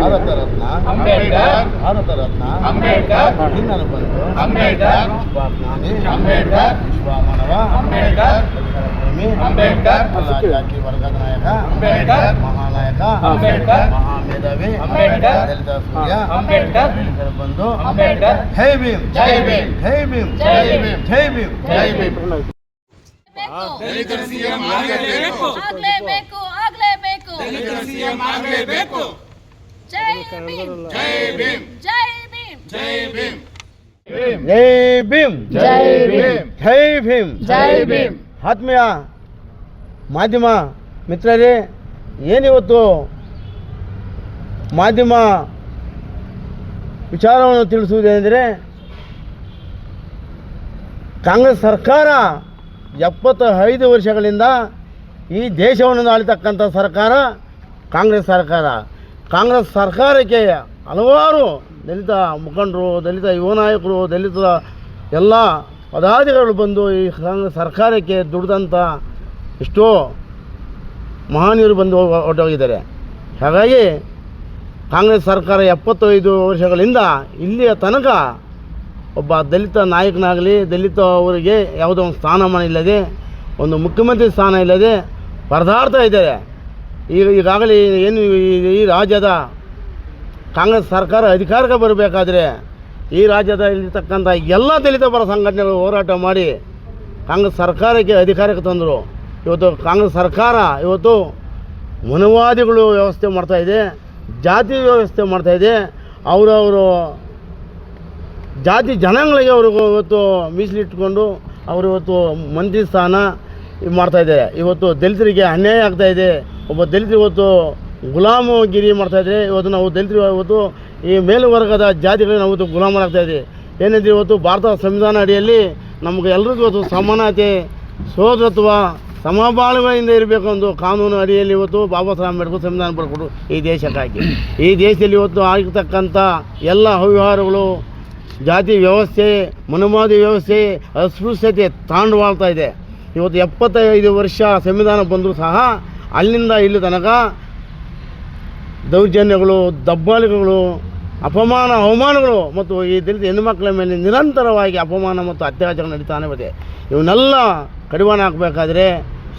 ಭಾರತ ರತ್ನ ಅಂಬೇಡ್ಕರ್ ಭಾರತ ರತ್ನ ಅಂಬೇಡ್ಕರ್ ಹಿಂದನ ಬಂದು ಅಂಬೇಡ್ಕರ್ ವಿಶ್ವಜ್ಞಾನಿ ಅಂಬೇಡ್ಕರ್ ವಿಶ್ವಮಾನವ ಅಂಬೇಡ್ಕರ್ ಪ್ರೇಮಿ ಅಂಬೇಡ್ಕರ್ ಎಲ್ಲ ಜಾತಿ ವರ್ಗದ ನಾಯಕ ಅಂಬೇಡ್ಕರ್ ಮಹಾನಾಯಕ ಅಂಬೇಡ್ಕರ್ ಮಹಾಮೇಧಾವಿ ಅಂಬೇಡ್ಕರ್ ದಲಿತ ಸೂರ್ಯ ಅಂಬೇಡ್ಕರ್ ದಲಿತರ ಬಂಧು ಅಂಬೇಡ್ಕರ್ ಜೈ ಭೀಮ್ ಜೈ ಭೀಮ್ ಜೈ ಭೀಮ್ ಜೈ ಭೀಮ್ ಜೈ ಭೀಮ್ ಜೈ ಭೀಮ್ ಬೇಕು ಸಿಎಂ ಆಗಲೇಬೇಕು ಆಗ್ಲೇಬೇಕು ಆಗ್ಲೇಬೇಕು ಜೈ ಭೀಮ್. ಜೈ ಭೀಮ್. ಜೈ ಭೀಮ್. ಜೈ ಭೀಮ್. ಜೈ ಭೀಮ್. ಜೈ ಭೀಮ್. ಜೈ ಭೀಮ್. ಜೈ ಭೀಮ್. ಆತ್ಮೀಯ ಮಾಧ್ಯಮ ಮಿತ್ರರೇ ಏನಿವತ್ತು ಮಾಧ್ಯಮ ವಿಚಾರವನ್ನು ತಿಳಿಸುವುದೇನೆಂದರೆ ಕಾಂಗ್ರೆಸ್ ಸರ್ಕಾರ ಎಪ್ಪತ್ತ ಐದು ವರ್ಷಗಳಿಂದ ಈ ದೇಶವನ್ನು ಆಳ್ತಕ್ಕಂಥ ಸರ್ಕಾರ, ಕಾಂಗ್ರೆಸ್ ಸರ್ಕಾರ. ಕಾಂಗ್ರೆಸ್ ಸರ್ಕಾರಕ್ಕೆ ಹಲವಾರು ದಲಿತ ಮುಖಂಡರು, ದಲಿತ ಯುವ ನಾಯಕರು, ದಲಿತ ಎಲ್ಲ ಪದಾಧಿಕಾರಿಗಳು ಬಂದು ಈ ಕಾಂಗ್ರೆಸ್ ಸರ್ಕಾರಕ್ಕೆ ದುಡಿದಂಥ ಎಷ್ಟೋ ಮಹನೀಯರು ಬಂದು ಹೊರಟೋಗಿದ್ದಾರೆ. ಹಾಗಾಗಿ ಕಾಂಗ್ರೆಸ್ ಸರ್ಕಾರ ಎಪ್ಪತ್ತೈದು ವರ್ಷಗಳಿಂದ ಇಲ್ಲಿಯ ತನಕ ಒಬ್ಬ ದಲಿತ ನಾಯಕನಾಗಲಿ, ದಲಿತ ಅವರಿಗೆ ಯಾವುದೋ ಒಂದು ಸ್ಥಾನಮಾನ ಇಲ್ಲದೆ, ಒಂದು ಮುಖ್ಯಮಂತ್ರಿ ಸ್ಥಾನ ಇಲ್ಲದೆ ಪರದಾಡ್ತಾ ಇದ್ದಾರೆ. ಈಗ ಈಗಾಗಲೇ ಏನು ಈ- ರಾಜ್ಯದ ಕಾಂಗ್ರೆಸ್ ಸರ್ಕಾರ ಅಧಿಕಾರಕ್ಕೆ ಬರಬೇಕಾದ್ರೆ ಈ ರಾಜ್ಯದಲ್ಲಿರ್ತಕ್ಕಂಥ ಎಲ್ಲ ದಲಿತ ಪರ ಸಂಘಟನೆಗಳು ಹೋರಾಟ ಮಾಡಿ ಕಾಂಗ್ರೆಸ್ ಸರ್ಕಾರಕ್ಕೆ ಅಧಿಕಾರಕ್ಕೆ ತಂದರು. ಇವತ್ತು ಕಾಂಗ್ರೆಸ್ ಸರ್ಕಾರ ಇವತ್ತು ಮನುವಾದಿಗಳು ವ್ಯವಸ್ಥೆ ಮಾಡ್ತಾಯಿದೆ ಜಾತಿ ವ್ಯವಸ್ಥೆ ಮಾಡ್ತಾಯಿದೆ ಅವರವರು ಜಾತಿ ಜನಾಂಗಗಳಿಗೆ ಅವ್ರಿಗೂ ಇವತ್ತು ಮೀಸಲಿಟ್ಕೊಂಡು ಅವರು ಇವತ್ತು ಮಂತ್ರಿ ಸ್ಥಾನ ಮಾಡ್ತಾಯಿದ್ದಾರೆ ಇವತ್ತು ದಲಿತರಿಗೆ ಅನ್ಯಾಯ ಆಗ್ತಾಯಿದೆ ಒಬ್ಬ ದಲಿತ ಇವತ್ತು ಗುಲಾಮಗಿರಿ ಮಾಡ್ತಾಯಿದ್ರೆ ಇವತ್ತು ನಾವು ದಲಿತರು ಇವತ್ತು ಈ ಮೇಲುವರ್ಗದ ಜಾತಿಗಳಿಗೆ ನಾವು ಇವತ್ತು ಇದೆ ಏನಿದೆ ಇವತ್ತು ಭಾರತ ಸಂವಿಧಾನ ಅಡಿಯಲ್ಲಿ ನಮಗೆ ಎಲ್ರಿಗೂ ಇವತ್ತು ಸಮಾನತೆ ಸೋದರತ್ವ ಸಮಬಾಳುವೆಯಿಂದ ಇರಬೇಕು ಒಂದು ಕಾನೂನು ಅಡಿಯಲ್ಲಿ ಇವತ್ತು ಬಾಬಾ ಸಾಹೇಬ್ ಅಂಬೇಡ್ಕರ್ ಸಂವಿಧಾನ ಬರ್ಕೊಡು ಈ ದೇಶಕ್ಕಾಗಿ. ಈ ದೇಶದಲ್ಲಿ ಇವತ್ತು ಆಗಿರ್ತಕ್ಕಂಥ ಎಲ್ಲ ಅವ್ಯವಹಾರಗಳು, ಜಾತಿ ವ್ಯವಸ್ಥೆ ಮನುಮಾದಿ ವ್ಯವಸ್ಥೆ, ಅಸ್ಪೃಶ್ಯತೆ ತಾಂಡವಾಳ್ತಾ ಇದೆ. ಇವತ್ತು ಎಪ್ಪತ್ತೈದು ವರ್ಷ ಸಂವಿಧಾನ ಬಂದರೂ ಸಹ ಅಲ್ಲಿಂದ ಇಲ್ಲಿ ತನಕ ದೌರ್ಜನ್ಯಗಳು, ದಬ್ಬಾಳಿಕೆಗಳು, ಅಪಮಾನ, ಅವಮಾನಗಳು ಮತ್ತು ಈ ದಲಿತ ಹೆಣ್ಣುಮಕ್ಕಳ ಮೇಲೆ ನಿರಂತರವಾಗಿ ಅಪಮಾನ ಮತ್ತು ಅತ್ಯಾಚಾರ ನಡೀತಾನೆ ಇದೆ ಇವನ್ನೆಲ್ಲ ಕಡಿವಾಣ ಹಾಕಬೇಕಾದ್ರೆ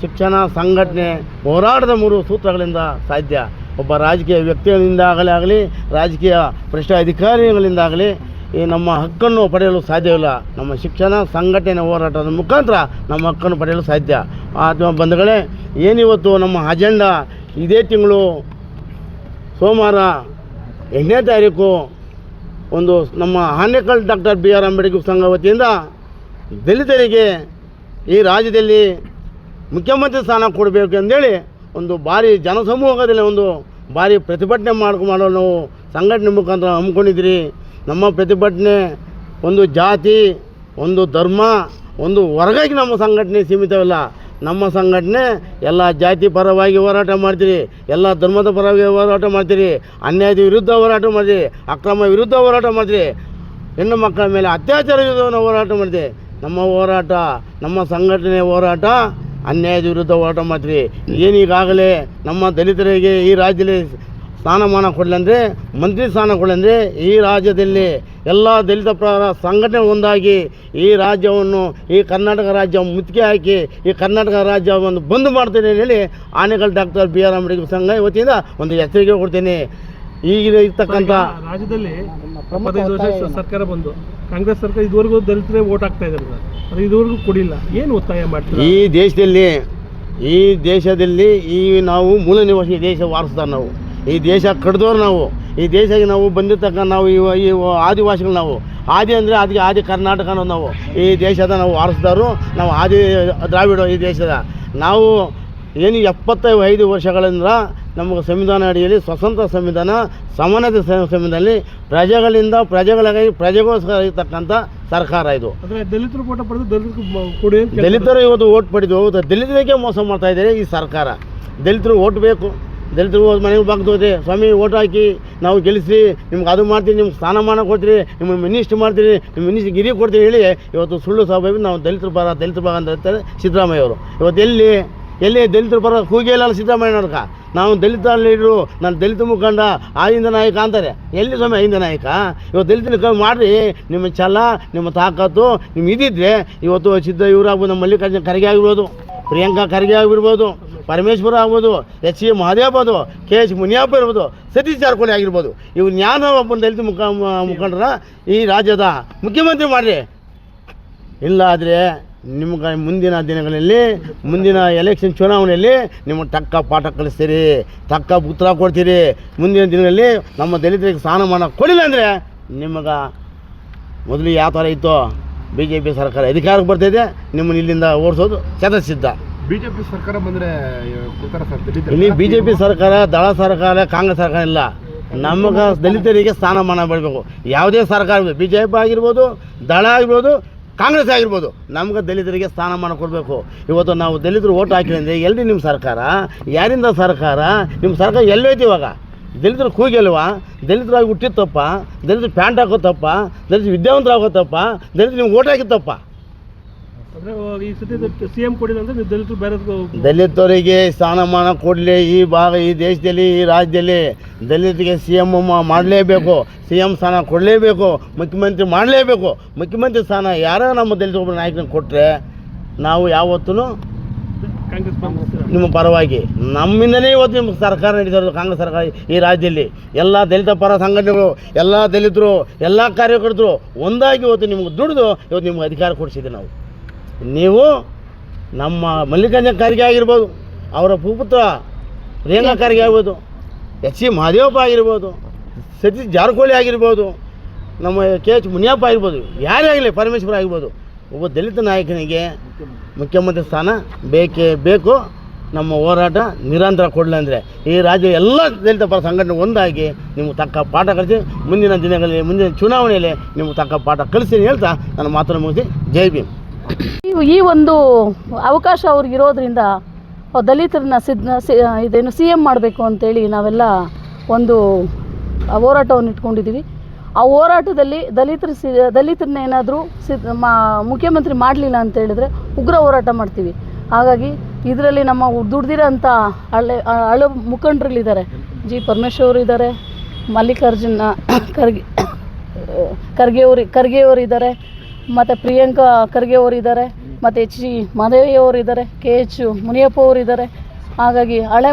ಶಿಕ್ಷಣ, ಸಂಘಟನೆ ಹೋರಾಟದ ಮೂರು ಸೂತ್ರಗಳಿಂದ ಸಾಧ್ಯ. ಒಬ್ಬ ರಾಜಕೀಯ ವ್ಯಕ್ತಿಗಳಿಂದ ಆಗಲಿ ಆಗಲಿ, ರಾಜಕೀಯ ಭ್ರಷ್ಟ ಅಧಿಕಾರಿಗಳಿಂದಾಗಲಿ ಈ ನಮ್ಮ ಹಕ್ಕನ್ನು ಪಡೆಯಲು ಸಾಧ್ಯವಿಲ್ಲ. ನಮ್ಮ ಶಿಕ್ಷಣ ಸಂಘಟನೆ ಹೋರಾಟದ ಮುಖಾಂತರ ನಮ್ಮ ಹಕ್ಕನ್ನು ಪಡೆಯಲು ಸಾಧ್ಯ. ಆತ್ಮ ಬಂಧುಗಳೇ, ಏನಿವತ್ತು ನಮ್ಮ ಅಜೆಂಡಾ ಇದೇ ತಿಂಗಳು ಸೋಮವಾರ ಎಂಟನೇ ತಾರೀಕು ಒಂದು ನಮ್ಮ Anekal doctor B R Ambedkar ಸಂಘ ವತಿಯಿಂದ ದಲಿತರಿಗೆ ಈ ರಾಜ್ಯದಲ್ಲಿ ಮುಖ್ಯಮಂತ್ರಿ ಸ್ಥಾನ ಕೊಡಬೇಕು ಅಂತೇಳಿ ಒಂದು ಭಾರಿ ಜನಸಮೂಹದಲ್ಲಿ ಒಂದು ಭಾರಿ ಪ್ರತಿಭಟನೆ ಮಾಡ್ಕೊ ಮಾಡಲು ನಾವು ಸಂಘಟನೆ ಮುಖಾಂತರ ಹಮ್ಮಿಕೊಂಡಿದ್ರಿ ನಮ್ಮ ಪ್ರತಿಭಟನೆ ಒಂದು ಜಾತಿ, ಒಂದು ಧರ್ಮ, ಒಂದು ವರ್ಗಕ್ಕೆ ನಮ್ಮ ಸಂಘಟನೆ ಸೀಮಿತವಿಲ್ಲ. ನಮ್ಮ ಸಂಘಟನೆ ಎಲ್ಲ ಜಾತಿ ಪರವಾಗಿ ಹೋರಾಟ ಮಾಡ್ತೀರಿ, ಎಲ್ಲ ಧರ್ಮದ ಪರವಾಗಿ ಹೋರಾಟ ಮಾಡ್ತೀರಿ, ಅನ್ಯಾಯದ ವಿರುದ್ಧ ಹೋರಾಟ ಮಾಡ್ತೀರಿ, ಅಕ್ರಮ ವಿರುದ್ಧ ಹೋರಾಟ ಮಾಡ್ತೀರಿ. ಹೆಣ್ಣು ಮಕ್ಕಳ ಮೇಲೆ ಅತ್ಯಾಚಾರ ವಿರುದ್ಧವನ್ನು ಹೋರಾಟ ಮಾಡಿದೆ ನಮ್ಮ ಹೋರಾಟ, ನಮ್ಮ ಸಂಘಟನೆ ಹೋರಾಟ ಅನ್ಯಾಯದ ವಿರುದ್ಧ ಹೋರಾಟ ಮಾಡ್ತೀರಿ. ಏನೀಗಾಗಲೇ ನಮ್ಮ ದಲಿತರಿಗೆ ಈ ರಾಜ್ಯದಲ್ಲಿ ಸ್ಥಾನಮಾನ ಕೊಡಲಂದರೆ ಮಂತ್ರಿ ಸ್ಥಾನ ಕೊಡಲಂದರೆ ಈ ರಾಜ್ಯದಲ್ಲಿ ಎಲ್ಲ ದಲಿತ ಪ್ರಕಾರ ಸಂಘಟನೆ ಒಂದಾಗಿ ಈ ರಾಜ್ಯವನ್ನು ಈ ಕರ್ನಾಟಕ ರಾಜ್ಯ ಮುತ್ತಿಗೆ ಹಾಕಿ ಈ ಕರ್ನಾಟಕ ರಾಜ್ಯವನ್ನು ಬಂದ್ ಮಾಡ್ತೇನೆ ಹೇಳಿ ಆನೆಗಳ ಡಾಕ್ಟರ್ ಬಿ ಆರ್ ಅಂಬೇಡ್ಕರ್ ಸಂಘ ವತಿಯಿಂದ ಒಂದು ಎಚ್ಚರಿಕೆ ಕೊಡ್ತೇನೆ. ಈಗ ಇರ್ತಕ್ಕಂಥ ರಾಜ್ಯದಲ್ಲಿ ಸರ್ಕಾರ ಬಂದು ಕಾಂಗ್ರೆಸ್ ಸರ್ಕಾರ ಇದುವರೆಗೂ ದಲಿತರೇ ಓಟ್ ಆಗ್ತಾ ಇದ್ದಾರೆ ಸರ್. ಅದು ಇದುವರೆಗೂ ಕೊಡಿಲ್ಲ. ಏನು ಒತ್ತಾಯ ಮಾಡ್ತಾರೆ? ಈ ದೇಶದಲ್ಲಿ ಈ ದೇಶದಲ್ಲಿ ಈ ನಾವು ಮೂಲ ನಿವಾಸಿ ದೇಶ ವಾರಿಸ್ತಾರೆ ನಾವು. ಈ ದೇಶ ಕಡ್ದವ್ರು ನಾವು ಈ ದೇಶಕ್ಕೆ ನಾವು ಬಂದಿರ್ತಕ್ಕ ನಾವು ಇವ ಈ ಆದಿವಾಸಿಗಳು ನಾವು. ಆದಿ ಅಂದರೆ ಅದಕ್ಕೆ ಆದಿ ಕರ್ನಾಟಕ ಅನ್ನೋದು ನಾವು. ಈ ದೇಶದ ನಾವು ವಾರಸ್ದಾರು ನಾವು ಆದಿ ದ್ರಾವಿಡ ಈ ದೇಶದ. ನಾವು ಏನು ಎಪ್ಪತ್ತೈದು ಐದು ವರ್ಷಗಳಿಂದ ನಮಗೆ ಸಂವಿಧಾನ ಅಡಿಯಲ್ಲಿ ಸ್ವತಂತ್ರ ಸಂವಿಧಾನ ಸಮಾನತೆ ಸಂವಿಧಾನದಲ್ಲಿ ಪ್ರಜೆಗಳಿಂದ ಪ್ರಜೆಗಳಿಗಾಗಿ ಪ್ರಜೆಗೋಸ್ಕರ ಇರ್ತಕ್ಕಂಥ ಸರ್ಕಾರ ಇದು. ದಲಿತರು ಓಟ ಪಡೆದು ದಲಿತರು ದಲಿತರು ಇವತ್ತು ಓಟ್ ಪಡೆದು ದಲಿತರಿಗೆ ಮೋಸ ಮಾಡ್ತಾ ಇದ್ದಾರೆ ಈ ಸರ್ಕಾರ. ದಲಿತರು ಓಟ್ ಬೇಕು. ದಲಿತರು ಮನೆಗೆ ಹೋದೆ ಸ್ವಾಮಿ, ಓಟ್ ಹಾಕಿ, ನಾವು ಗೆಲ್ಲಿಸಿ ನಿಮ್ಗೆ ಅದು ಮಾಡ್ತೀನಿ ನಿಮ್ಗೆ ಸ್ಥಾನಮಾನ ಕೊಡ್ತೀರಿ ನಿಮ್ಮ ಮಿನಿಸ್ಟ್ರ್ ಮಾಡ್ತೀರಿ ನಿಮ್ಮ ಮಿನಿಸ್ಟ್ರ್ ಗಿರಿ ಕೊಡ್ತೀರಿ ಹೇಳಿ ಇವತ್ತು ಸುಳ್ಳು ಸ್ವಾಭಾವಿಕ ನಾವು ದಲಿತರು ಬರ ದಲಿತರು ಭಾಗ ಅಂತ ಹೇಳ್ತಾರೆ ಸಿದ್ದರಾಮಯ್ಯ ಅವರು. ಇವತ್ತು ಎಲ್ಲಿ ಎಲ್ಲಿ ದಲಿತರು ಪರ ಕೂಗಿ ಇಲ್ಲ ಸಿದ್ದರಾಮಯ್ಯನವ್ರಕ ನಾವು ದಲಿತ ಲೀಡ್ರು, ನಾನು ದಲಿತ ಮುಖಂಡ ಆಯಿಂದ ನಾಯಕ ಅಂತಾರೆ. ಎಲ್ಲಿ ಸ್ವಾಮಿ ಆಯಿಂದ ನಾಯಕ? ಇವತ್ತು ದಲಿತನ ಕಮ್ಮಿ ಮಾಡಿರಿ. ನಿಮ್ಮ ಛಲ, ನಿಮ್ಮ ತಾಕತ್ತು ನಿಮ್ಮ ಇದಿದ್ರೆ ಇವತ್ತು ಸಿದ್ಧ ಇವರಾಗ್ಬೋದು ನಮ್ಮ ಮಲ್ಲಿಕಾರ್ಜುನ ಖರ್ಗೆ ಆಗಿರ್ಬೋದು, ಪ್ರಿಯಾಂಕಾ ಖರ್ಗೆ ಆಗಿರ್ಬೋದು. ಪರಮೇಶ್ವರ ಆಗ್ಬೋದು, ಎಚ್ ಸಿ ಮಹದೇವ್ ಅದು ಕೆ ಎಚ್ ಮುನಿಯಪ್ಪ ಇರ್ಬೋದು, ಸತೀಶ್ ಜಾರಕಿಹೊಳಿ ಆಗಿರ್ಬೋದು. ಇವು ಜ್ಞಾನ ಒಬ್ಬ ದಲಿತ ಮುಖ, ಮುಖಂಡರ ಈ ರಾಜ್ಯದ ಮುಖ್ಯಮಂತ್ರಿ ಮಾಡಿರಿ. ಇಲ್ಲ ಆದರೆ ನಿಮ್ಗೆ ಮುಂದಿನ ದಿನಗಳಲ್ಲಿ, ಮುಂದಿನ ಎಲೆಕ್ಷನ್ ಚುನಾವಣೆಯಲ್ಲಿ ನಿಮ್ಮ ತಕ್ಕ ಪಾಠ ಕಲಿಸ್ತೀರಿ, ತಕ್ಕ ಉತ್ತರ ಕೊಡ್ತೀರಿ. ಮುಂದಿನ ದಿನಗಳಲ್ಲಿ ನಮ್ಮ ದಲಿತರಿಗೆ ಸ್ಥಾನಮಾನ ಕೊಡಿಲ್ಲ ಅಂದರೆ ನಿಮಗೆ ಮೊದಲು ಯಾವ ಥರ ಇತ್ತು ಬಿ ಜೆ ಪಿ ಸರ್ಕಾರ ಅಧಿಕಾರಕ್ಕೆ ಬರ್ತಿದೆ ನಿಮ್ಮನ್ನು ಇಲ್ಲಿಂದ ಓಡಿಸೋದು ಶತಸಿದ್ಧ ಬಿಜೆಪಿ ಸರ್ಕಾರ ಬಂದ್ರೆ ಕೊಡ್ತಾರ ಸರ್ ದಲಿತರಿಗೆ? ಇಲ್ಲಿ ಬಿಜೆಪಿ ಜೆ ಪಿ ಸರ್ಕಾರ ದಳ ಸರ್ಕಾರ ಕಾಂಗ್ರೆಸ್ ಸರ್ಕಾರ ಇಲ್ಲ. ನಮಗೆ ದಲಿತರಿಗೆ ಸ್ಥಾನಮಾನ ಬೆಳಬೇಕು. ಯಾವುದೇ ಸರ್ಕಾರ ಬಿಜೆಪಿ ಜೆ ಪಿ ಆಗಿರ್ಬೋದು ದಳ ಆಗಿರ್ಬೋದು ಕಾಂಗ್ರೆಸ್ ಆಗಿರ್ಬೋದು ನಮ್ಗೆ ದಲಿತರಿಗೆ ಸ್ಥಾನಮಾನ ಕೊಡಬೇಕು. ಇವತ್ತು ನಾವು ದಲಿತರು ಓಟ್ ಹಾಕಿದ್ರೆ ಅಂದರೆ ಎಲ್ಲಿ ನಿಮ್ಮ ಸರ್ಕಾರ? ಯಾರಿಂದ ಸರ್ಕಾರ? ನಿಮ್ಮ ಸರ್ಕಾರ ಎಲ್ಲೈತಿ ಇವಾಗ? ದಲಿತರು ಕೂಗಿಲ್ವಾ? ದಲಿತರಾಗಿ ಹುಟ್ಟಿತ್ತಪ್ಪ ದಲಿತರು ಪ್ಯಾಂಟ್ ಹಾಕೋ ತಪ್ಪ? ದಲಿತರು ವಿದ್ಯಾವಂತರು ಆಗೋ ತಪ್ಪ? ದಲಿತರು ನಿಮ್ಗೆ ಓಟ್ ಹಾಕಿತ್ತಪ್ಪ ಈ ಸತಿ ಸಿ ಎಂ ಕೊಡಿಲ್ಲ ಅಂದ್ರೆ ನೀವು ದಲಿತರು ಬೇರೆ ದಲಿತರಿಗೆ ಸ್ಥಾನಮಾನ ಕೊಡಲಿ ಈ ಭಾಗ ಈ ದೇಶದಲ್ಲಿ ಈ ರಾಜ್ಯದಲ್ಲಿ ದಲಿತರಿಗೆ ಸಿ ಎಂ ಮಾಡಲೇಬೇಕು. ಸಿ ಎಂ ಸ್ಥಾನ ಕೊಡಲೇಬೇಕು. ಮುಖ್ಯಮಂತ್ರಿ ಮಾಡಲೇಬೇಕು. ಮುಖ್ಯಮಂತ್ರಿ ಸ್ಥಾನ ಯಾರೋ ನಮ್ಮ ದಲಿತ ಒಬ್ಬ ನಾಯಕನ ಕೊಟ್ಟರೆ ನಾವು ಯಾವತ್ತೂ ನಿಮ್ಮ ಪರವಾಗಿ. ನಮ್ಮಿಂದಲೇ ಇವತ್ತು ನಿಮ್ಮ ಸರ್ಕಾರ ನಡೀತಿರೋದು ಕಾಂಗ್ರೆಸ್ ಸರ್ಕಾರ ಈ ರಾಜ್ಯದಲ್ಲಿ. ಎಲ್ಲ ದಲಿತ ಪರ ಸಂಘಟನೆಗಳು ಎಲ್ಲ ದಲಿತರು ಎಲ್ಲ ಕಾರ್ಯಕರ್ತರು ಒಂದಾಗಿ ಇವತ್ತು ನಿಮ್ಗೆ ದುಡಿದು ಇವತ್ತು ನಿಮ್ಗೆ ಅಧಿಕಾರ ಕೊಡಿಸಿದ್ದೆ ನಾವು. ನೀವು ನಮ್ಮ ಮಲ್ಲಿಕಾರ್ಜುನ ಖರ್ಗೆ ಆಗಿರ್ಬೋದು, ಅವರ ಭೂಪುತ್ರ ರೇಣಾ ಖರ್ಗೆ ಆಗ್ಬೋದು ಎಚ್ ಸಿ ಮಹದೇವಪ್ಪ ಆಗಿರ್ಬೋದು, ಸತೀಶ್ ಜಾರಕೋಳಿ ಆಗಿರ್ಬೋದು, ನಮ್ಮ ಕೆ ಎಚ್ ಮುನಿಯಪ್ಪ ಆಗಿರ್ಬೋದು, ಯಾರೇ ಆಗಲಿ ಪರಮೇಶ್ವರ ಆಗಿರ್ಬೋದು, ಒಬ್ಬ ದಲಿತ ನಾಯಕನಿಗೆ ಮುಖ್ಯಮಂತ್ರಿ ಸ್ಥಾನ ಬೇಕೇ ಬೇಕು. ನಮ್ಮ ಹೋರಾಟ ನಿರಂತರ ಕೊಡಲಿ ಅಂದರೆ ಈ ರಾಜ್ಯ ಎಲ್ಲ ದಲಿತ ಪರ ಸಂಘಟನೆ ಒಂದಾಗಿ ನಿಮ್ಗೆ ತಕ್ಕ ಪಾಠ ಕಲಿಸಿ, ಮುಂದಿನ ದಿನಗಳಲ್ಲಿ, ಮುಂದಿನ ಚುನಾವಣೆಯಲ್ಲಿ ನಿಮ್ಗೆ ತಕ್ಕ ಪಾಠ ಕಲಿಸಿ ಹೇಳ್ತಾ ನನ್ನ ಮಾತನ್ನು ಮುಗಿಸಿ ಜೈ ಭೀಮ್. ಈ- ಒಂದು ಅವಕಾಶ ಅವ್ರಿಗಿರೋದ್ರಿಂದ ದಲಿತರನ್ನ ಸಿದ್ ಸಿ- ಇದೇನು ಸಿ ಎಂ ಮಾಡಬೇಕು ಅಂತೇಳಿ ನಾವೆಲ್ಲ ಒಂದು ಹೋರಾಟವನ್ನು ಇಟ್ಕೊಂಡಿದ್ದೀವಿ. ಆ ಹೋರಾಟದಲ್ಲಿ ದಲಿತರು ಸಿ ದಲಿತರನ್ನ ಏನಾದರೂ ಸಿ ಮಾ ಮುಖ್ಯಮಂತ್ರಿ ಮಾಡಲಿಲ್ಲ ಅಂತ ಹೇಳಿದ್ರೆ ಉಗ್ರ ಹೋರಾಟ ಮಾಡ್ತೀವಿ. ಹಾಗಾಗಿ ಇದರಲ್ಲಿ ನಮ್ಮ ದುಡ್ದಿರೋಂಥ ಹಳೆ ಹಳೆ ಮುಖಂಡರುಗಳಿದ್ದಾರೆ ಜಿ ಪರಮೇಶ್ವರ್ ಇದ್ದಾರೆ, ಮಲ್ಲಿಕಾರ್ಜುನ ಖರ್ಗೆ ಖರ್ಗೆ ಖರ್ಗೆಯವರು ಖರ್ಗೆ ಇದ್ದಾರೆ. ಮತ್ತು ಪ್ರಿಯಾಂಕಾ ಖರ್ಗೆ ಅವರು ಇದ್ದಾರೆ ಮತ್ತು ಎಚ್ ಜಿ ಮಾದೇವಿಯವರು ಇದ್ದಾರೆ ಕೆ ಎಚ್ ಮುನಿಯಪ್ಪ ಅವರು ಇದ್ದಾರೆ ಹಾಗಾಗಿ ಹಳೆ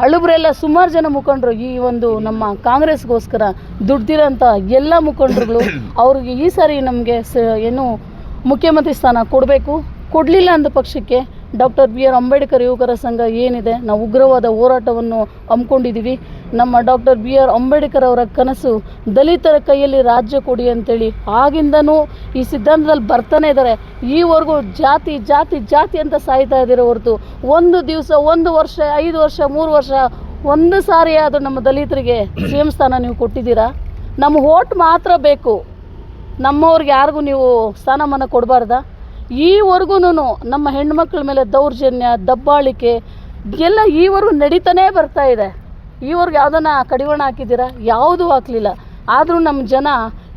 ಹಳುಬ್ರೆಲ್ಲ ಸುಮಾರು ಜನ ಮುಖಂಡರು ಈ ಒಂದು ನಮ್ಮ ಕಾಂಗ್ರೆಸ್ಗೋಸ್ಕರ ದುಡ್ದಿರೋಂಥ ಎಲ್ಲ ಮುಖಂಡರುಗಳು, ಅವ್ರಿಗೆ ಈ ಸಾರಿ ನಮಗೆ ಸ, ಏನು ಮುಖ್ಯಮಂತ್ರಿ ಸ್ಥಾನ ಕೊಡಬೇಕು, ಕೊಡಲಿಲ್ಲ ಅಂದ ಪಕ್ಷಕ್ಕೆ ಡಾಕ್ಟರ್ ಬಿ ಆರ್ ಅಂಬೇಡ್ಕರ್ ಯುವಕರ ಸಂಘ ಏನಿದೆ? ನಾವು ಉಗ್ರವಾದ ಹೋರಾಟವನ್ನು ಹಮ್ಮಿಕೊಂಡಿದ್ದೀವಿ. ನಮ್ಮ ಡಾಕ್ಟರ್ ಬಿ ಆರ್ ಅಂಬೇಡ್ಕರ್ ಅವರ ಕನಸು ದಲಿತರ ಕೈಯಲ್ಲಿ ರಾಜ್ಯ ಕೊಡಿ ಅಂತೇಳಿ ಆಗಿಂದನೂ ಈ ಸಿದ್ಧಾಂತದಲ್ಲಿ ಬರ್ತಾನೆ ಇದ್ದಾರೆ. ಈವರೆಗೂ ಜಾತಿ ಜಾತಿ ಜಾತಿ ಅಂತ ಸಾಯ್ತಾ ಇದ್ದೀರೋ ಹೊರತು ಒಂದು ದಿವಸ, ಒಂದು ವರ್ಷ, ಐದು ವರ್ಷ, ಮೂರು ವರ್ಷ, ಒಂದು ಸಾರಿ ಆದರೂ ನಮ್ಮ ದಲಿತರಿಗೆ ಸಿ ಎಂ ಸ್ಥಾನ ನೀವು ಕೊಟ್ಟಿದ್ದೀರಾ? ನಮ್ಮ ಓಟ್ ಮಾತ್ರ ಬೇಕು. ನಮ್ಮವ್ರಿಗೆ ಯಾರಿಗೂ ನೀವು ಸ್ಥಾನಮಾನ ಕೊಡಬಾರ್ದಾ? ಈವರೆಗೂ ನಮ್ಮ ಹೆಣ್ಮಕ್ಳ ಮೇಲೆ ದೌರ್ಜನ್ಯ, ದಬ್ಬಾಳಿಕೆ ಎಲ್ಲ ಈವರೆಗೂ ನಡೀತಾನೇ ಬರ್ತಾ ಇದೆ. ಈವರೆಗೂ ಯಾವುದನ್ನ ಕಡಿವಾಣ ಹಾಕಿದ್ದೀರಾ? ಯಾವುದೂ ಹಾಕಲಿಲ್ಲ. ಆದರೂ ನಮ್ಮ ಜನ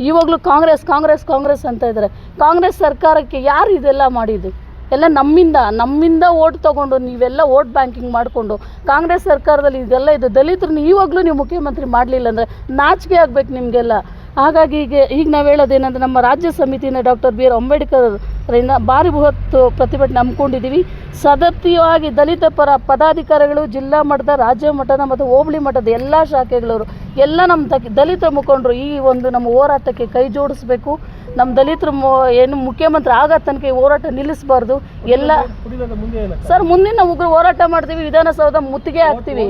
ಇವಾಗಲೂ ಕಾಂಗ್ರೆಸ್ ಕಾಂಗ್ರೆಸ್ ಕಾಂಗ್ರೆಸ್ ಅಂತ ಇದ್ದಾರೆ. ಕಾಂಗ್ರೆಸ್ ಸರ್ಕಾರಕ್ಕೆ ಯಾರು ಇದೆಲ್ಲ ಮಾಡಿದ್ದು? ಎಲ್ಲ ನಮ್ಮಿಂದ ನಮ್ಮಿಂದ ಓಟ್ ತೊಗೊಂಡು ನೀವೆಲ್ಲ ಓಟ್ ಬ್ಯಾಂಕಿಂಗ್ ಮಾಡಿಕೊಂಡು ಕಾಂಗ್ರೆಸ್ ಸರ್ಕಾರದಲ್ಲಿ ಇದೆಲ್ಲ ಇದು ದಲಿತರನ್ನ ಇವಾಗಲೂ ನೀವು ಮುಖ್ಯಮಂತ್ರಿ ಮಾಡಲಿಲ್ಲ ಅಂದರೆ ನಾಚಿಕೆ ಆಗ್ಬೇಕು ನಿಮಗೆಲ್ಲ. ಹಾಗಾಗಿ ಈಗ ಈಗ ನಾವು ಹೇಳೋದೇನಂದ್ರೆ ನಮ್ಮ ರಾಜ್ಯ ಸಮಿತಿನ ಡಾಕ್ಟರ್ ಬಿ ಆರ್ ಅಂಬೇಡ್ಕರ್ ಅವರಿಂದ ಭಾರಿ ಬೃಹತ್ ಪ್ರತಿಭಟನೆ ಹಮ್ಮಿಕೊಂಡಿದ್ದೀವಿ ಸದಸ್ಯವಾಗಿ ದಲಿತ ಪರ ಪದಾಧಿಕಾರಿಗಳು ಜಿಲ್ಲಾ ಮಟ್ಟದ ರಾಜ್ಯ ಮಟ್ಟದ ಮತ್ತು ಹೋಬಳಿ ಮಟ್ಟದ ಎಲ್ಲ ಶಾಖೆಗಳವರು ಎಲ್ಲ ನಮ್ಮ ದಲಿತ ಮುಖಂಡರು ಈ ಒಂದು ನಮ್ಮ ಹೋರಾಟಕ್ಕೆ ಕೈ ಜೋಡಿಸ್ಬೇಕು. ನಮ್ಮ ದಲಿತರು ಏನು ಮುಖ್ಯಮಂತ್ರಿ ಆಗೋ ತನಕ ಈ ಹೋರಾಟ ನಿಲ್ಲಿಸಬಾರ್ದು. ಎಲ್ಲ ಸರ್ ಮುಂದಿನ ಉಗ್ರ ಹೋರಾಟ ಮಾಡ್ತೀವಿ ವಿಧಾನಸೌಧ ಮುತ್ತಿಗೆ ಹಾಕ್ತೀವಿ.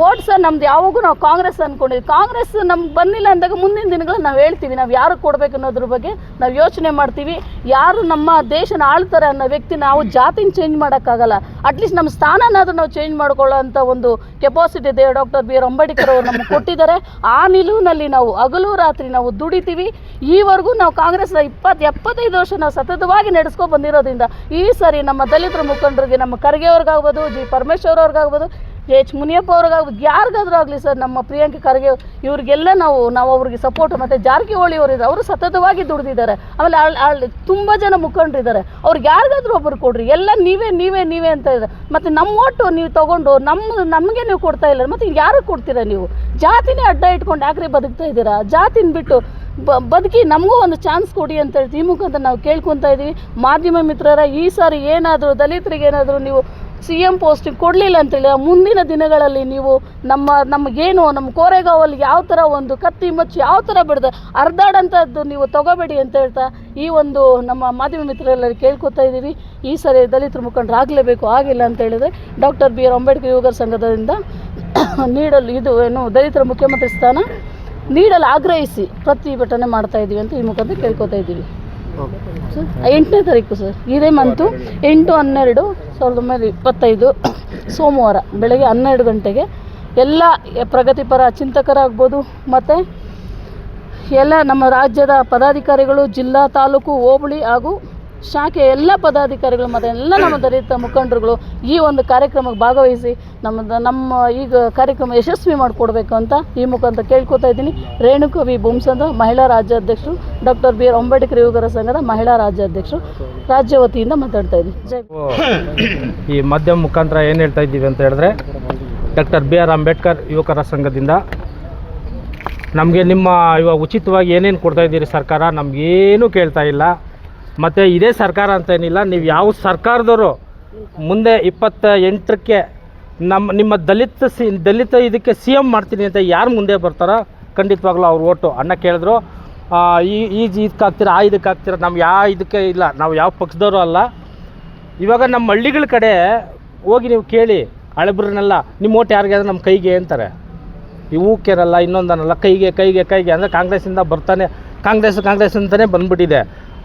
ಓಟ್ ಯಾವ ರೀತಿ ಆಗ್ತದೆ ಓಟ್ ಸರ್ ನಮ್ದು ಯಾವಾಗೂ ನಾವು ಕಾಂಗ್ರೆಸ್ ಅಂದ್ಕೊಂಡಿದ್ವಿ ಕಾಂಗ್ರೆಸ್ ನಮ್ಗೆ ಬಂದಿಲ್ಲ ಅಂದಾಗ ಮುಂದಿನ ದಿನಗಳಲ್ಲಿ ನಾವು ಹೇಳ್ತೀವಿ, ನಾವು ಯಾರು ಕೊಡಬೇಕು ಅನ್ನೋದ್ರ ಬಗ್ಗೆ ನಾವು ಯೋಚನೆ ಮಾಡ್ತೀವಿ. ಯಾರು ನಮ್ಮ ದೇಶನ ಆಳ್ತಾರೆ ಅನ್ನೋ ವ್ಯಕ್ತಿ ನಾವು ಜಾತಿನ ಚೇಂಜ್ ಮಾಡೋಕ್ಕಾಗಲ್ಲ. ಅಟ್ಲೀಸ್ಟ್ ನಮ್ಮ ಸ್ಥಾನನಾದರೂ ನಾವು ಚೇಂಜ್ ಮಾಡ್ಕೊಳ್ಳೋ ಅಂಥ ಒಂದು ಕೆಪಾಸಿಟಿ ಇದೆ. ಡಾಕ್ಟರ್ ಬಿ ಆರ್ ಅಂಬೇಡ್ಕರ್ ಅವರು ನಮಗೆ ಕೊಟ್ಟಿದ್ದಾರೆ. ಆ ನಿಲುವಿನಲ್ಲಿ ನಾವು ಹಗಲು ರಾತ್ರಿ ನಾವು ದುಡಿತೀವಿ. ಈವರೆಗೂ ನಾವು ಕಾಂಗ್ರೆಸ್ನ ಇಪ್ಪತ್ತು ಎಪ್ಪತ್ತೈದು ವರ್ಷ ನಾವು ಸತತವಾಗಿ ನಡೆಸ್ಕೊ ಬಂದಿರೋದ್ರಿಂದ ಈ ಸರಿ ನಮ್ಮ ದಲಿತರ ಮುಖಂಡರಿಗೆ, ನಮ್ಮ ಖರ್ಗೆ ಅವ್ರಿಗಾಗ್ಬೋದು, ಜಿ ಪರಮೇಶ್ವರ್ ಅವ್ರಿಗಾಗ್ಬೋದು ಎಚ್ ಮುನಿಯಪ್ಪ ಅವ್ರಿಗಾಗ್ಬೋದು ಯಾರಿಗಾದ್ರೂ ಆಗಲಿ ಸರ್, ನಮ್ಮ ಪ್ರಿಯಾಂಕ ಖರ್ಗೆ ಇವ್ರಿಗೆಲ್ಲ ನಾವು ನಾವು ಅವ್ರಿಗೆ ಸಪೋರ್ಟ್ ಮತ್ತು ಜಾರಕಿಹೊಳಿ ಅವರು ಇದ್ದಾರೆ. ಅವರು ಸತತವಾಗಿ ದುಡಿದಿದ್ದಾರೆ. ಆಮೇಲೆ ಅಳ್ ತುಂಬ ಜನ ಮುಖಂಡರಿದ್ದಾರೆ ಅವ್ರಿಗೆ ಯಾರಿಗಾದ್ರೂ ಒಬ್ಬರು ಕೊಡ್ರಿ. ಎಲ್ಲ ನೀವೇ ನೀವೇ ನೀವೇ ಅಂತ ಇದ್ದಾರೆ. ಮತ್ತು ನಮ್ಮ ಒಟ್ಟು ನೀವು ತೊಗೊಂಡು ನಮ್ಮ ನಮಗೆ ನೀವು ಕೊಡ್ತಾ ಇಲ್ಲ. ಮತ್ತು ಯಾರಿಗೆ ಕೊಡ್ತೀರಾ ನೀವು? ಜಾತಿನೇ ಅಡ್ಡ ಇಟ್ಕೊಂಡು ಯಾಕ್ರಿ ಬದುಕ್ತಾ ಇದ್ದೀರಾ? ಜಾತಿನ ಬಿಟ್ಟು ಬ ಬದುಕಿ ನಮಗೂ ಒಂದು ಚಾನ್ಸ್ ಕೊಡಿ ಅಂತ ಹೇಳ್ತೀವಿ. ಈ ಮುಖಾಂತರ ನಾವು ಕೇಳ್ಕೊತಾ ಇದ್ದೀವಿ ಮಾಧ್ಯಮ ಮಿತ್ರರ, ಈ ಸಾರಿ ಏನಾದರೂ ದಲಿತರಿಗೆ ಏನಾದರೂ ನೀವು ಸಿ ಎಂ ಪೋಸ್ಟಿಂಗ್ ಕೊಡಲಿಲ್ಲ ಅಂತೇಳಿ ಮುಂದಿನ ದಿನಗಳಲ್ಲಿ ನೀವು ನಮ್ಮ, ನಮಗೇನು, ನಮ್ಮ ಕೋರೆಗಾವಲ್ಲಿ ಯಾವ ಥರ ಒಂದು ಕತ್ತಿ ಮಚ್ಚಿ ಯಾವ ಥರ ಬಿಡ್ದೆ ಅರ್ಧಾಡಂಥದ್ದು ನೀವು ತಗೋಬೇಡಿ ಅಂತ ಹೇಳ್ತಾ ಈ ಒಂದು ನಮ್ಮ ಮಾಧ್ಯಮ ಮಿತ್ರರೆಲ್ಲರೂ ಕೇಳ್ಕೊತಾ ಇದ್ದೀವಿ. ಈ ಸರಿ ದಲಿತರ ಮುಖಂಡರು ಆಗಲೇಬೇಕು, ಆಗಿಲ್ಲ ಅಂತ ಹೇಳಿದ್ರೆ ಡಾಕ್ಟರ್ ಬಿ ಆರ್ ಅಂಬೇಡ್ಕರ್ ಯುವಕರ ಸಂಘದಿಂದ ನೀಡಲು ಇದು ಏನು ದಲಿತರ ಮುಖ್ಯಮಂತ್ರಿ ಸ್ಥಾನ ನೀಡಲು ಆಗ್ರಹಿಸಿ ಪ್ರತಿಭಟನೆ ಮಾಡ್ತಾ ಇದ್ದೀವಿ ಅಂತ ಈ ಮುಖಾಂತರ ಕೇಳ್ಕೊತಾ ಇದ್ದೀವಿ. ಸರ್, ಎಂಟನೇ ತಾರೀಕು ಸರ್. ಇದೇ ಮಂತು ಎಂಟು, ಹನ್ನೆರಡು, ಸಾವಿರದ ಒಂಬೈನೂರ ಇಪ್ಪತ್ತೈದು, ಸೋಮವಾರ ಬೆಳಗ್ಗೆ ಹನ್ನೆರಡು ಗಂಟೆಗೆ ಎಲ್ಲ ಪ್ರಗತಿಪರ ಚಿಂತಕರಾಗ್ಬೋದು. ಮತ್ತು ಎಲ್ಲ ನಮ್ಮ ರಾಜ್ಯದ ಪದಾಧಿಕಾರಿಗಳು, ಜಿಲ್ಲಾ, ತಾಲೂಕು, ಹೋಬಳಿ ಹಾಗೂ ಶಾಖೆ ಎಲ್ಲ ಪದಾಧಿಕಾರಿಗಳು ಮತ್ತು ಎಲ್ಲ ನಮ್ಮ ದಲಿತ ಮುಖಂಡರುಗಳು ಈ ಒಂದು ಕಾರ್ಯಕ್ರಮಕ್ಕೆ ಭಾಗವಹಿಸಿ ನಮ್ಮ ನಮ್ಮ ಈಗ ಕಾರ್ಯಕ್ರಮ ಯಶಸ್ವಿ ಮಾಡಿಕೊಡ್ಬೇಕು ಅಂತ ಈ ಮುಖಾಂತರ ಕೇಳ್ಕೊತಾ ಇದ್ದೀನಿ. ರೇಣುಕ ವಿ ಬೊಮ್ಸಂದ್ರ ಮಹಿಳಾ ರಾಜ್ಯಾಧ್ಯಕ್ಷರು ಡಾಕ್ಟರ್ ಬಿ ಆರ್ ಅಂಬೇಡ್ಕರ್ ಯುವಕರ ಸಂಘದ ಮಹಿಳಾ ರಾಜ್ಯಾಧ್ಯಕ್ಷರು ರಾಜ್ಯ ವತಿಯಿಂದ ಮಾತಾಡ್ತಾ ಇದ್ದೀನಿ. ಜೈ ಈ ಮಾಧ್ಯಮ ಮುಖಾಂತರ ಏನು ಹೇಳ್ತಾ ಇದ್ದೀವಿ ಅಂತ ಹೇಳಿದ್ರೆ, ಡಾಕ್ಟರ್ ಬಿ ಆರ್ ಅಂಬೇಡ್ಕರ್ ಯುವಕರ ಸಂಘದಿಂದ ನಮಗೆ ನಿಮ್ಮ ಇವಾಗ ಉಚಿತವಾಗಿ ಏನೇನು ಕೊಡ್ತಾ ಇದ್ದೀರಿ ಸರ್ಕಾರ ನಮಗೇನು ಕೇಳ್ತಾ ಇಲ್ಲ. ಮತ್ತು ಇದೇ ಸರ್ಕಾರ ಅಂತೇನಿಲ್ಲ ನೀವು ಯಾವ ಸರ್ಕಾರದವರು ಮುಂದೆ ಇಪ್ಪತ್ತ ಎಂಟಕ್ಕೆ ನಮ್ಮ, ನಿಮ್ಮ ದಲಿತ ಸಿ, ದಲಿತ ಇದಕ್ಕೆ ಸಿ ಎಂ ಮಾಡ್ತೀನಿ ಅಂತ ಯಾರು ಮುಂದೆ ಬರ್ತಾರೋ, ಖಂಡಿತವಾಗ್ಲೂ ಅವ್ರು ಓಟು. ಅಣ್ಣ ಕೇಳಿದ್ರು ಈ ಈ ಇದಕ್ಕೆ ಹಾಕ್ತೀರ ಆ ಇದಕ್ಕೆ ಹಾಕ್ತೀರ ನಮ್ಮ ಯಾವ ಇದಕ್ಕೆ ಇಲ್ಲ, ನಾವು ಯಾವ ಪಕ್ಷದವರು ಅಲ್ಲ. ಇವಾಗ ನಮ್ಮ ಹಳ್ಳಿಗಳ ಕಡೆ ಹೋಗಿ ನೀವು ಕೇಳಿ, ಹಳೆಬ್ರನ್ನೆಲ್ಲ, ನಿಮ್ಮ ಓಟ್ ಯಾರಿಗೆ ಅಂದ್ರೆ ನಮ್ಮ ಕೈಗೆ ಅಂತಾರೆ. ಇವು ಕೇರಲ್ಲ ಇನ್ನೊಂದನ್ನಲ್ಲ ಕೈಗೆ ಕೈಗೆ ಕೈಗೆ, ಅಂದರೆ ಕಾಂಗ್ರೆಸ್ಸಿಂದ ಬರ್ತಾನೆ, ಕಾಂಗ್ರೆಸ್ ಕಾಂಗ್ರೆಸ್ ಅಂತಲೇ ಬಂದ್ಬಿಟ್ಟಿದೆ.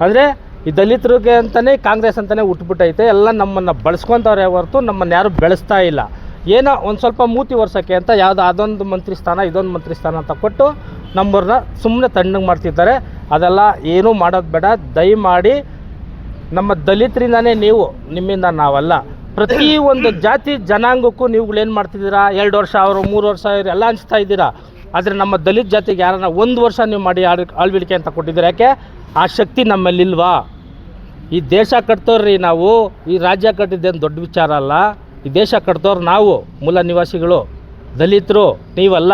ಅಂದರೆ ಈ ದಲಿತರಿಗೆ ಅಂತಲೇ ಕಾಂಗ್ರೆಸ್ ಅಂತಲೇ ಹುಟ್ಬಿಟ್ಟೈತೆ ಎಲ್ಲ ನಮ್ಮನ್ನು ಬಳಸ್ಕೊತವ್ರೆ ಹೊರತು ನಮ್ಮನ್ನು ಯಾರು ಬೆಳೆಸ್ತಾ ಇಲ್ಲ. ಏನೋ ಒಂದು ಸ್ವಲ್ಪ ಮೂತಿ ವರ್ಷಕ್ಕೆ ಅಂತ ಯಾವುದೋ ಅದೊಂದು ಮಂತ್ರಿ ಸ್ಥಾನ, ಇದೊಂದು ಮಂತ್ರಿ ಸ್ಥಾನ ಅಂತ ಕೊಟ್ಟು ನಮ್ಮವ್ರನ್ನ ಸುಮ್ಮನೆ ತಣ್ಣಗೆ ಮಾಡ್ತಿದ್ದಾರೆ. ಅದೆಲ್ಲ ಏನೂ ಮಾಡೋದು ಬೇಡ. ದಯಮಾಡಿ ನಮ್ಮ ದಲಿತರಿಂದನೇ ನೀವು, ನಿಮ್ಮಿಂದ ನಾವಲ್ಲ. ಪ್ರತಿ ಒಂದು ಜಾತಿ ಜನಾಂಗಕ್ಕೂ ನೀವುಗಳೇನು ಮಾಡ್ತಿದ್ದೀರಾ? ಎರಡು ವರ್ಷ ಅವರು, ಮೂರು ವರ್ಷ ಇವ್ರು ಎಲ್ಲ ಹಂಚ್ತಾ ಇದ್ದೀರಾ? ಆದರೆ ನಮ್ಮ ದಲಿತ ಜಾತಿಗೆ ಯಾರನ್ನ ಒಂದು ವರ್ಷ ನೀವು ಮಾಡಿ ಆಳ್, ಆಳ್ವಿಕೆ ಅಂತ ಕೊಟ್ಟಿದ್ದೀರಾ ಯಾಕೆ? ಆ ಶಕ್ತಿ ನಮ್ಮಲ್ಲಿಲ್ವಾ? ಈ ದೇಶ ಕಟ್ತೋರ್ರಿ ನಾವು, ಈ ರಾಜ್ಯ ಕಟ್ಟಿದ್ದೇನು ದೊಡ್ಡ ವಿಚಾರ ಅಲ್ಲ. ಈ ದೇಶ ಕಟ್ತೋರು ನಾವು, ಮೂಲ ನಿವಾಸಿಗಳು, ದಲಿತರು, ನೀವಲ್ಲ.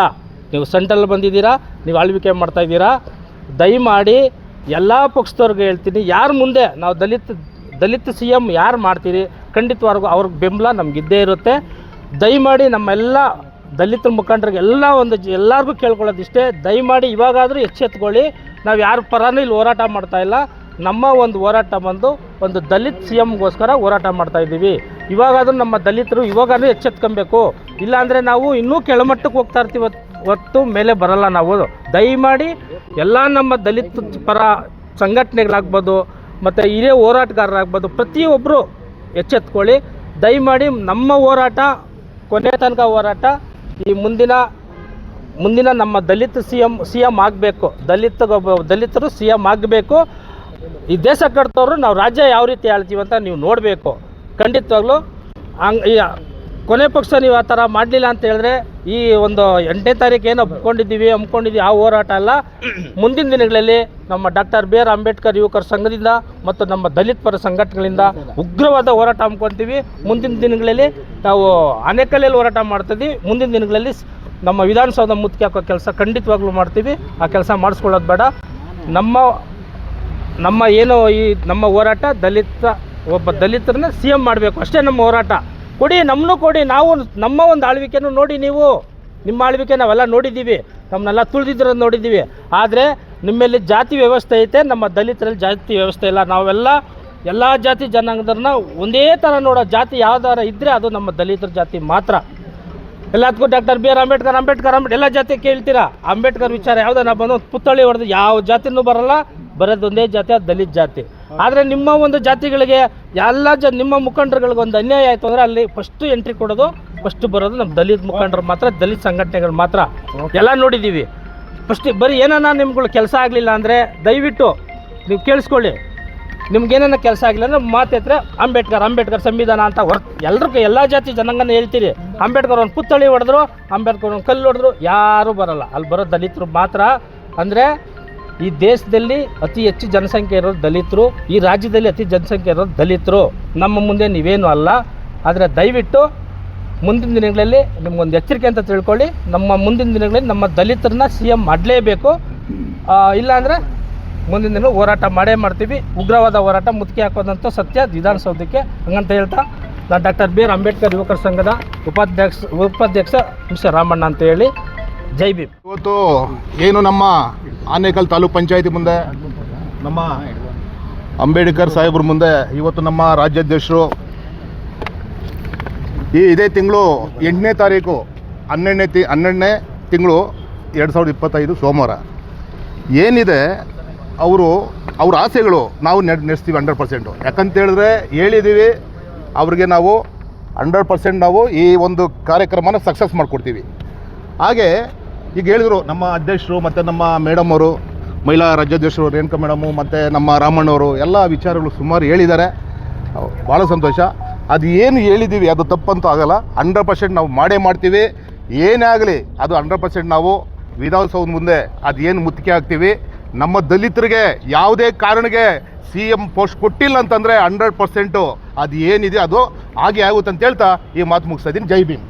ನೀವು ಸೆಂಟ್ರಲ್ಲಿ ಬಂದಿದ್ದೀರಾ, ನೀವು ಆಳ್ವಿಕೆ ಮಾಡ್ತಾ ಮಾಡ್ತಾಯಿದ್ದೀರಾ ದಯಮಾಡಿ ಎಲ್ಲ ಪಕ್ಷದವ್ರಿಗೆ ಹೇಳ್ತೀನಿ, ಯಾರು ಮುಂದೆ ನಾವು ದಲಿತ ದಲಿತ ಸಿ ಎಂ ಯಾರು ಮಾಡ್ತೀರಿ ಖಂಡಿತವಾಗೂ ಅವ್ರಿಗೆ ಬೆಂಬಲ ನಮಗಿದ್ದೇ ಇರುತ್ತೆ. ದಯಮಾಡಿ ನಮ್ಮೆಲ್ಲ ದಲಿತರ ಮುಖಂಡರಿಗೆ ಎಲ್ಲ ಒಂದು ಎಲ್ಲರಿಗೂ ಕೇಳ್ಕೊಳ್ಳೋದಿಷ್ಟೇ. ದಯಮಾಡಿ ಇವಾಗಾದರೂ ಎಚ್ಚೆತ್ಕೊಳ್ಳಿ, ನಾವು ಯಾರ ಪರನೂ ಇಲ್ಲಿ ಹೋರಾಟ ಮಾಡ್ತಾ ಇಲ್ಲ. ನಮ್ಮ ಒಂದು ಹೋರಾಟ ಬಂದು ಒಂದು ದಲಿತ್ ಸಿ ಎಮ್ಗೋಸ್ಕರ ಹೋರಾಟ ಮಾಡ್ತಾ ಇದ್ದೀವಿ. ಇವಾಗಾದರೂ ನಮ್ಮ ದಲಿತರು ಇವಾಗಾದ್ರೂ ಎಚ್ಚೆತ್ಕೊಬೇಕು. ಇಲ್ಲಾಂದರೆ ನಾವು ಇನ್ನೂ ಕೆಳಮಟ್ಟಕ್ಕೆ ಹೋಗ್ತಾ ಇರ್ತೀವಿ ಹೊತ್ತು ಮೇಲೆ ಬರಲ್ಲ ನಾವು. ದಯಮಾಡಿ ಎಲ್ಲ ನಮ್ಮ ದಲಿತ ಪರ ಸಂಘಟನೆಗಳಾಗ್ಬೋದು, ಮತ್ತು ಹಿರಿಯ ಹೋರಾಟಗಾರರಾಗ್ಬೋದು ಪ್ರತಿಯೊಬ್ಬರು ಎಚ್ಚೆತ್ಕೊಳ್ಳಿ. ದಯಮಾಡಿ ನಮ್ಮ ಹೋರಾಟ, ಕೊನೆ ತನಕ ಹೋರಾಟ, ಈ ಮುಂದಿನ ಮುಂದಿನ ನಮ್ಮ ದಲಿತ ಸಿ ಎಂ ಸಿ ಎಂ ಆಗಬೇಕು. ದಲಿತ ದಲಿತರು ಸಿ ಎಂ ಆಗಬೇಕು. ಈ ದೇಶ ಕಟ್ತವ್ರು ನಾವು ರಾಜ್ಯ ಯಾವ ರೀತಿ ಆಳ್ತೀವಿ ಅಂತ ನೀವು ನೋಡಬೇಕು. ಖಂಡಿತವಾಗ್ಲೂ ಹಂಗೆ ಈ ಕೊನೆ ಪಕ್ಷ ನೀವು ಆ ಥರ ಮಾಡಲಿಲ್ಲ ಅಂತ ಹೇಳಿದ್ರೆ ಈ ಒಂದು ಎಂಟನೇ ತಾರೀಕು ಏನು ಒಪ್ಕೊಂಡಿದ್ದೀವಿ ಹಮ್ಮಿಕೊಂಡಿದ್ದೀವಿ ಆ ಹೋರಾಟ ಅಲ್ಲ. ಮುಂದಿನ ದಿನಗಳಲ್ಲಿ ನಮ್ಮ ಡಾಕ್ಟರ್ ಬಿ ಆರ್ ಅಂಬೇಡ್ಕರ್ ಯುವಕರ ಸಂಘದಿಂದ ಮತ್ತು ನಮ್ಮ ದಲಿತ ಪರ ಸಂಘಟನೆಗಳಿಂದ ಉಗ್ರವಾದ ಹೋರಾಟ ಅಮ್ಕೊತೀವಿ ಮುಂದಿನ ದಿನಗಳಲ್ಲಿ ನಾವು ಆನೇಕಲ್ಲಲ್ಲಿ ಹೋರಾಟ ಮಾಡ್ತೀವಿ. ಮುಂದಿನ ದಿನಗಳಲ್ಲಿ ನಮ್ಮ ವಿಧಾನಸೌಧ ಮುತ್ತಿಗೆ ಹಾಕೋ ಕೆಲಸ ಖಂಡಿತವಾಗ್ಲೂ ಮಾಡ್ತೀವಿ. ಆ ಕೆಲಸ ಮಾಡಿಸ್ಕೊಳ್ಳೋದು ಬೇಡ. ನಮ್ಮ ನಮ್ಮ ಏನು ಈ ನಮ್ಮ ಹೋರಾಟ ದಲಿತ, ಒಬ್ಬ ದಲಿತರನ್ನ ಸಿ ಎಂ ಮಾಡಬೇಕು. ಅಷ್ಟೇ ನಮ್ಮ ಹೋರಾಟ. ಕೊಡಿ ನಮ್ಮನ್ನು ಕೊಡಿ, ನಾವು ನಮ್ಮ ಒಂದು ಆಳ್ವಿಕೆನೂ ನೋಡಿ ನೀವು. ನಿಮ್ಮ ಆಳ್ವಿಕೆ ನಾವೆಲ್ಲ ನೋಡಿದ್ದೀವಿ. ನಮ್ಮನ್ನೆಲ್ಲ ತುಳಿದಿದ್ರದ್ದು ನೋಡಿದ್ದೀವಿ. ಆದರೆ ನಿಮ್ಮಲ್ಲಿ ಜಾತಿ ವ್ಯವಸ್ಥೆ ಐತೆ, ನಮ್ಮ ದಲಿತರಲ್ಲಿ ಜಾತಿ ವ್ಯವಸ್ಥೆ ಇಲ್ಲ. ನಾವೆಲ್ಲ ಎಲ್ಲ ಜಾತಿ ಜನಾಂಗದವ್ರನ್ನ ಒಂದೇ ಥರ ನೋಡೋ ಜಾತಿ ಯಾವ್ದಾರ ಇದ್ದರೆ ಅದು ನಮ್ಮ ದಲಿತರ ಜಾತಿ ಮಾತ್ರ. ಎಲ್ಲದಕ್ಕೂ doctor B R Ambedkar Ambedkar ಅಂಬೇಡ್ ಎಲ್ಲ ಜಾತಿ ಕೇಳ್ತೀರಾ? ಅಂಬೇಡ್ಕರ್ ವಿಚಾರ ಯಾವುದನ್ನ ಬಂದು ಪುತ್ಥಳಿ ಹೊಡೆದು ಯಾವ ಜಾತಿನೂ ಬರಲ್ಲ. ಬರೋದು ಒಂದೇ ಜಾತಿ ಅದು ದಲಿತ ಜಾತಿ. ಆದರೆ ನಿಮ್ಮ ಒಂದು ಜಾತಿಗಳಿಗೆ ಎಲ್ಲ ಜ ನಿಮ್ಮ ಮುಖಂಡರುಗಳಿಗೆ ಒಂದು ಅನ್ಯಾಯ ಆಯಿತು ಅಂದರೆ ಅಲ್ಲಿ ಫಸ್ಟು ಎಂಟ್ರಿ ಕೊಡೋದು ಫಸ್ಟ್ ಬರೋದು ನಮ್ಮ ದಲಿತ ಮುಖಂಡರು ಮಾತ್ರ ದಲಿತ ಸಂಘಟನೆಗಳು ಮಾತ್ರ. ಎಲ್ಲ ನೋಡಿದ್ದೀವಿ. ಫಸ್ಟ್ ಬರೀ ಏನಾನ ನಿಮ್ಗಳು ಕೆಲಸ ಆಗಲಿಲ್ಲ ಅಂದರೆ ದಯವಿಟ್ಟು ನೀವು ಕೇಳಿಸ್ಕೊಳ್ಳಿ. ನಿಮ್ಗೇನೇನೋ ಕೆಲಸ ಆಗಿಲ್ಲ ಅಂದ್ರೆ ಮಾತೇತ್ರೆ ಅಂಬೇಡ್ಕರ್ ಅಂಬೇಡ್ಕರ್ ಸಂವಿಧಾನ ಅಂತ ಹೊರ ಎಲ್ರಿಗೂ ಎಲ್ಲ ಜಾತಿ ಜನಾಂಗನ ಹೇಳ್ತೀರಿ. ಅಂಬೇಡ್ಕರ್ ಒಂದು ಪುತ್ತಳಿ ಹೊಡೆದ್ರು ಅಂಬೇಡ್ಕರ್ ಒಂದು ಕಲ್ಲು ಹೊಡೆದ್ರು ಯಾರೂ ಬರಲ್ಲ. ಅಲ್ಲಿ ಬರೋ ದಲಿತರು ಮಾತ್ರ ಅಂದರೆ ಈ ದೇಶದಲ್ಲಿ ಅತಿ ಹೆಚ್ಚು ಜನಸಂಖ್ಯೆ ಇರೋದು ದಲಿತರು, ಈ ರಾಜ್ಯದಲ್ಲಿ ಅತಿ ಜನಸಂಖ್ಯೆ ಇರೋದು ದಲಿತರು. ನಮ್ಮ ಮುಂದೆ ನೀವೇನು ಅಲ್ಲ. ಆದರೆ ದಯವಿಟ್ಟು ಮುಂದಿನ ದಿನಗಳಲ್ಲಿ ನಿಮ್ಗೊಂದು ಎಚ್ಚರಿಕೆ ಅಂತ ತಿಳ್ಕೊಳ್ಳಿ. ನಮ್ಮ ಮುಂದಿನ ದಿನಗಳಲ್ಲಿ ನಮ್ಮ ದಲಿತರನ್ನ ಸಿ ಎಂ ಮಾಡಲೇಬೇಕು ಇಲ್ಲಾಂದರೆ ಮುಂದಿನ ದಿನ ಹೋರಾಟ ಮಾಡೇ ಮಾಡ್ತೀವಿ. ಉಗ್ರವಾದ ಹೋರಾಟ ಮುತ್ತಿಗೆ ಹಾಕೋದಂತ ಸತ್ಯ. ವಿಧಾನಸೌಧಕ್ಕೆ ಹಂಗಂತ ಹೇಳ್ತಾ ನಾನು ಡಾಕ್ಟರ್ ಬಿ ಆರ್ ಅಂಬೇಡ್ಕರ್ ಯುವಕರ ಸಂಘದ ಉಪಾಧ್ಯಕ್ಷ ಉಪಾಧ್ಯಕ್ಷ ಮಿಸ್ಟರ್ ರಾಮಣ್ಣ ಅಂತ ಹೇಳಿ. ಜೈ ಭೀಮ್. ಇವತ್ತು ಏನು ನಮ್ಮ ಆನೇಕಲ್ ತಾಲೂಕ್ ಪಂಚಾಯತಿ ಮುಂದೆ, ನಮ್ಮ ಅಂಬೇಡ್ಕರ್ ಸಾಹೇಬ್ರ ಮುಂದೆ ಇವತ್ತು ನಮ್ಮ ರಾಜ್ಯಾಧ್ಯಕ್ಷರು ಈ ಇದೇ ತಿಂಗಳು ಎಂಟನೇ ತಾರೀಕು, ಹನ್ನೆರಡನೇ ತಿ, ಹನ್ನೆರಡನೇ ತಿಂಗಳು ಎರಡು ಸಾವಿರದ ಇಪ್ಪತ್ತೈದು ಸೋಮವಾರ. ಏನಿದೆ, ಅವರು, ಅವ್ರ ಆಸೆಗಳು ನಾವು ನೆಡ್, ನಡೆಸ್ತೀವಿ ಹಂಡ್ರೆಡ್ ಪರ್ಸೆಂಟು ಯಾಕಂತೇಳಿದ್ರೆ ಹೇಳಿದ್ದೀವಿ ಅವ್ರಿಗೆ ನಾವು ಹಂಡ್ರೆಡ್ ಪರ್ಸೆಂಟ್ ನಾವು ಈ ಒಂದು ಕಾರ್ಯಕ್ರಮನ ಸಕ್ಸಸ್ ಮಾಡಿಕೊಡ್ತೀವಿ. ಹಾಗೆ ಈಗ ಹೇಳಿದರು ನಮ್ಮ ಅಧ್ಯಕ್ಷರು ಮತ್ತು ನಮ್ಮ ಮೇಡಮ್ ಅವರು, ಮಹಿಳಾ ರಾಜ್ಯಾಧ್ಯಕ್ಷರು, ರೇಣುಕಾ ಮೇಡಮು ಮತ್ತು ನಮ್ಮ ರಾಮಣ್ಣವರು ಎಲ್ಲ ವಿಚಾರಗಳು ಸುಮಾರು ಹೇಳಿದ್ದಾರೆ. ಭಾಳ ಸಂತೋಷ. ಅದು ಏನು ಹೇಳಿದ್ದೀವಿ ಅದು ತಪ್ಪಂತೂ ಆಗಲ್ಲ. ಹಂಡ್ರೆಡ್ ಪರ್ಸೆಂಟ್ ನಾವು ಮಾಡೇ ಮಾಡ್ತೀವಿ. ಏನೇ ಆಗಲಿ, ಅದು ಹಂಡ್ರೆಡ್ ಪರ್ಸೆಂಟ್ ನಾವು ವಿಧಾನಸೌಧ ಮುಂದೆ ಅದು ಏನು ಮುತ್ತಿಗೆ ಹಾಕ್ತೀವಿ. ನಮ್ಮ ದಲಿತರಿಗೆ ಯಾವುದೇ ಕಾರಣಕ್ಕೆ ಸಿ ಎಂ ಪೋಸ್ಟ್ ಕೊಟ್ಟಿಲ್ಲ ಅಂತಂದರೆ ಹಂಡ್ರೆಡ್ ಪರ್ಸೆಂಟು ಅದು ಏನಿದೆ ಅದು ಹಾಗೆ ಆಗುತ್ತೆ ಅಂತ ಹೇಳ್ತಾ ಈ ಮಾತು ಮುಗಿಸ್ತಾ ಇದ್ದೀನಿ. ಜೈ ಭೀಮ್.